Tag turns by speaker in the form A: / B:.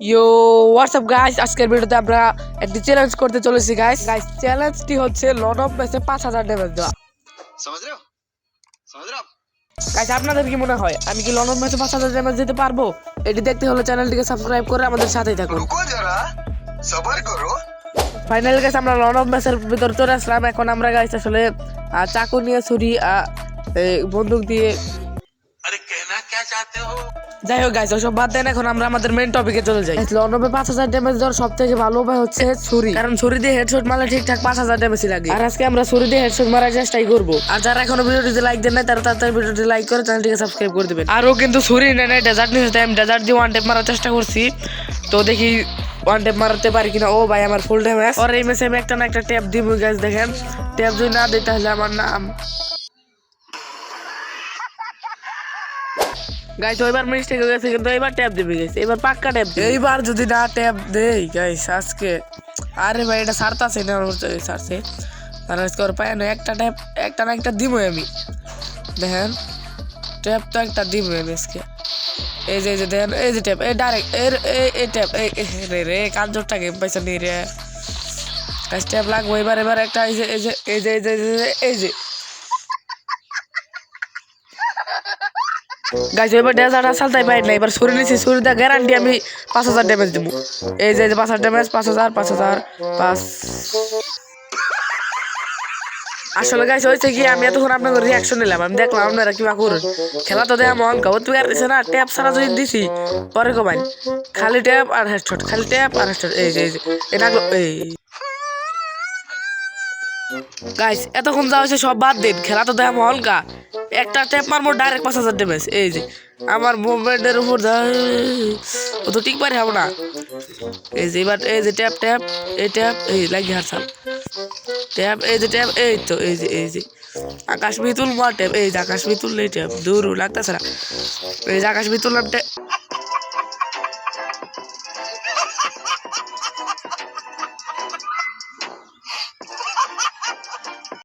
A: ইয়ো WhatsApp guys আজকের ভিডিওতে আমরা একটি চ্যালেঞ্জ করতে চলেছি গাইস গাইস চ্যালেঞ্জটি হচ্ছে লন অফ ম্যাচে পাঁচ হাজার ড্যামেজ দেওয়া। গাইস আপনাদের কি মনে হয় আমি কি লন অফ ম্যাচে পাঁচ হাজার ড্যামেজ দিতে পারব? এটি দেখতে হলে চ্যানেলটিকে সাবস্ক্রাইব করে আমাদের সাথেই থাকুন। ফাইনালি গাইস আমরা লন অফ ম্যাচের ভিতর চলে আসলাম। এখন আমরা গাইস আসলে চাকু নিয়ে ছুরি বন্দুক দিয়ে
B: আরে কেনা কে চাতে হো?
A: যাই হোক গাইস ওসব বাদ দেন এখন আমরা আমাদের মেন টপিকে চলে যাই। লনবে পাঁচ হাজার ড্যামেজ দেওয়ার সব থেকে ভালো উপায় হচ্ছে ছুরি। কারণ ছুরি দিয়ে হেডশট মারলে ঠিকঠাক পাঁচ হাজার ড্যামেজই লাগে। আর আজকে আমরা ছুরি দিয়ে হেডশট মারার চেষ্টাই করব। আর যারা এখনও ভিডিওটিতে লাইক দেন নাই তারা তাড়াতাড়ি ভিডিওটি লাইক করে চ্যানেলটিকে সাবস্ক্রাইব করে দেবেন। আরও কিন্তু ছুরি নেয় নাই ডেজার্ট নিয়েছে আমি ডেজার্ট দিয়ে ওয়ান টেপ মারার চেষ্টা করছি। তো দেখি ওয়ান টেপ মারতে পারি কিনা। ও ভাই আমার ফুল ড্যামেজ আর এই ম্যাচে আমি একটা না একটা ট্যাপ দিব গাছ দেখেন। ট্যাপ যদি না দিই তাহলে আমার নাম। গাইস ওইবার মিস্টেক হয়ে গেছে, কিন্তু এবার ট্যাপ দিবে গেছে এবার পাক্কা ট্যাপ এইবার যদি না ট্যাপ দেই গাইস আজকে। আরে ভাই, এটা সারতাছে না, ওর তো সারছে। আর আজকে ওর পায় না, একটা ট্যাপ একটা না, একটা দিবই আমি। দেখেন ট্যাপ তো একটা দিবই আমি আজকে। এই যে এই যে, দেখেন, এই যে ট্যাপ এই ডাইরেক্ট এর এই এই ট্যাপ এই এই, রে রে কাজ জোরটা গেম পয়সা নিয়ে রে। গাইস ট্যাপ লাগবো, এবার এবার একটা এই যে এই যে এই যে এই যে এই যে এই যে গাইজ এবার ডেজার্ট আসালতাই পাই না এবার ছুরি নিচ্ছি ছুরিটা গ্যারান্টি আমি পাঁচ হাজার ড্যামেজ দেবো। এই যে পাঁচ হাজার ড্যামেজ পাঁচ হাজার পাঁচ হাজার, পাঁচ। আসলে গাইছে হয়েছে কি, আমি এতক্ষণ আপনাদের রিয়াকশন নিলাম। আমি দেখলাম আপনারা কিবা করুন। খেলা তো দেয়া মন কাউ তুই আর দিছে না ট্যাপ ছাড়া যদি দিছি, পরে কমাই খালি ট্যাপ আর হেডশট খালি ট্যাপ আর হেডশট এই যে এই যে, এটা এই গাইস এতক্ষণ যা হয়েছে সব বাদ দিন। খেলা তো দেখা হলকা। একটা ট্যাপ মারবো ডাইরেক্ট পাঁচ হাজার ড্যামেজ এই যে, আমার মুভমেন্টের উপর ও তো ঠিক পারে হব না। এই যে, এবার এই যে ট্যাপ ট্যাপ এই ট্যাপ এই লাগি হারসাল ট্যাপ এই যে ট্যাপ এই তো, এই যে এই যে। আকাশ মিতুল মার ট্যাপ এই যে, আকাশ মিতুল এই ট্যাপ দূর লাগতেছে না। এই যে, আকাশ মিতুল নাম ট্যাপ